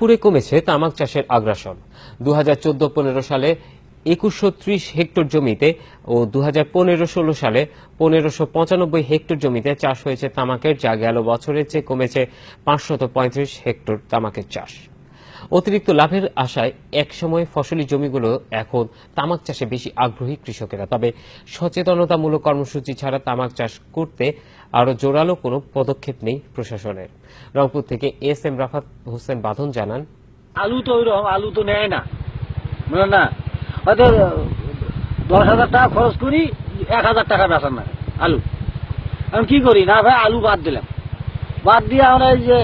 পুরে কমেছে তামাক চাষের আগ্রাসন। দু হাজার চোদ্দ পনেরো সালে একুশশো ত্রিশ হেক্টর জমিতে ও দু হাজার পনেরো ষোলো সালে পনেরোশো পঁচানব্বই হেক্টর জমিতে চাষ হয়েছে তামাকের, যা গেল বছরের চেয়ে কমেছে পাঁচশত পঁয়ত্রিশ হেক্টর তামাকের চাষ। অতিরিক্ত লাভের আশায় একসময় ফসলি জমিগুলো এখন তামাক চাষে বেশি আগ্রহী কৃষকেরা। তবে সচেতনতামূলক কর্মসূচি ছাড়া তামাক চাষ করতে আরও জোরালো কোনো পদক্ষেপ নেই প্রশাসনের। রংপুর থেকে এস এম রাফাত হোসেন বাঁধন জানান, আলু তো ওইরকম আলু তো নেয় না। না? হয়তো দশ হাজার টাকা খরচ করি, এক হাজার টাকা বেচার না, আলু। আমি কি করি? না ভাই, আলু বাদ দিলাম। বাদ দিয়ে আমরা এই যে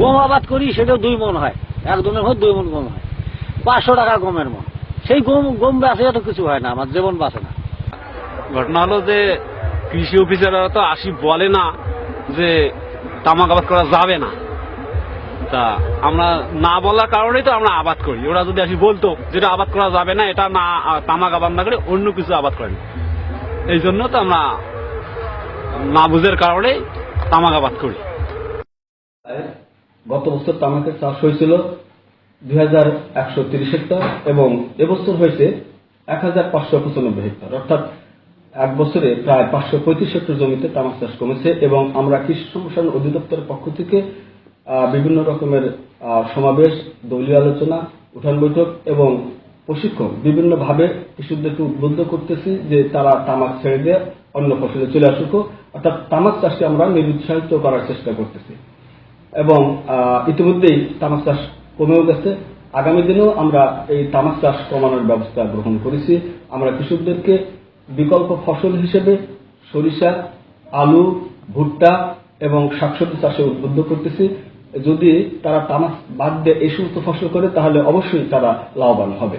গম আবাদ করি, সেটাও দুই মন হয়। এক দিনের হয় দুই মন গম হয়। পাঁচশো টাকা গমের মন। সেই গম গম বেচে তো কিছু হয় না আমার জীবন বাঁচে না। ঘটনা হলো যে কৃষি অফিসাররা তো আসি বলে না যে তামাক আবাদ করা যাবে না। তা আমরা না বলার কারণেই তো আমরা আবাদ করি। ওরা যদি আসি বলতো যেটা আবাদ করা যাবে না এটা না তামাক আবাদ না করে অন্য কিছু আবাদ করেন। এই জন্য তো আমরা না বুঝের কারণে তামাক আবাদ করি। গত বছর তামাকের চাষ হয়েছিল। দুই হাজার একশো তিরিশ হেক্টর এবং এবছর হয়েছে এক হাজার পাঁচশো পঁচানব্বই হেক্টর। অর্থাৎ এক বছরে প্রায় পাঁচশো পঁয়ত্রিশ হেক্টর জমিতে তামাক চাষ কমেছে এবং আমরা কৃষি সম্প্রসারণ অধিদপ্তরের পক্ষ থেকে বিভিন্ন রকমের সমাবেশ, দলীয় আলোচনা, উঠান বৈঠক এবং প্রশিক্ষণ বিভিন্নভাবে কৃষকদেরকে উদ্বুদ্ধ করতেছি যে তারা তামাক ছেড়ে দিয়ে অন্য ফসলে চলে আসুক। অর্থাৎ তামাক চাষকে আমরা নিরুৎসাহিত করার চেষ্টা করতেছি। এবং ইতিমধ্যেই তামাক চাষ কমেও গেছে। আগামী দিনেও আমরা এই তামাক চাষ কমানোর ব্যবস্থা গ্রহণ করেছি। আমরা কৃষকদেরকে বিকল্প ফসল হিসেবে সরিষা, আলু, ভুট্টা এবং শাকসবজি চাষে উদ্বুদ্ধ করতেছি। যদি তারা তামাক বাদ দিয়ে এই সমস্ত ফসল করে, তাহলে অবশ্যই তারা লাভবান হবে।